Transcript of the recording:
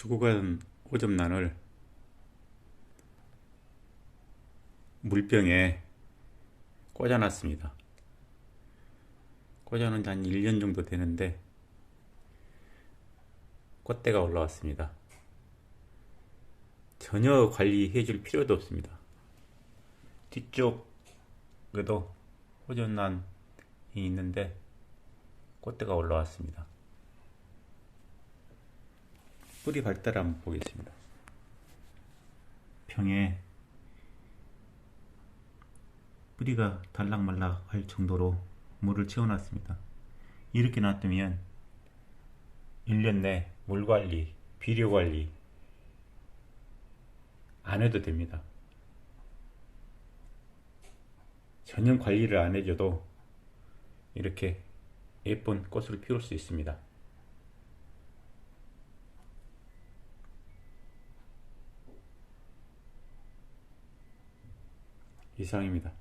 죽어간 오점란을 물병에 꽂아놨습니다. 꽂아놓은 지한 1년 정도 되는데 꽃대가 올라왔습니다. 전혀 관리해 줄 필요도 없습니다. 뒤쪽에도 호전란이 있는데 꽃대가 올라왔습니다. 뿌리 발달 한번 보겠습니다. 병에 뿌리가 달락말락 할 정도로 물을 채워놨습니다. 이렇게 놔두면 1년 내 물관리, 비료관리 안 해도 됩니다. 전혀 관리를 안 해줘도 이렇게 예쁜 꽃을 피울 수 있습니다. 이상입니다.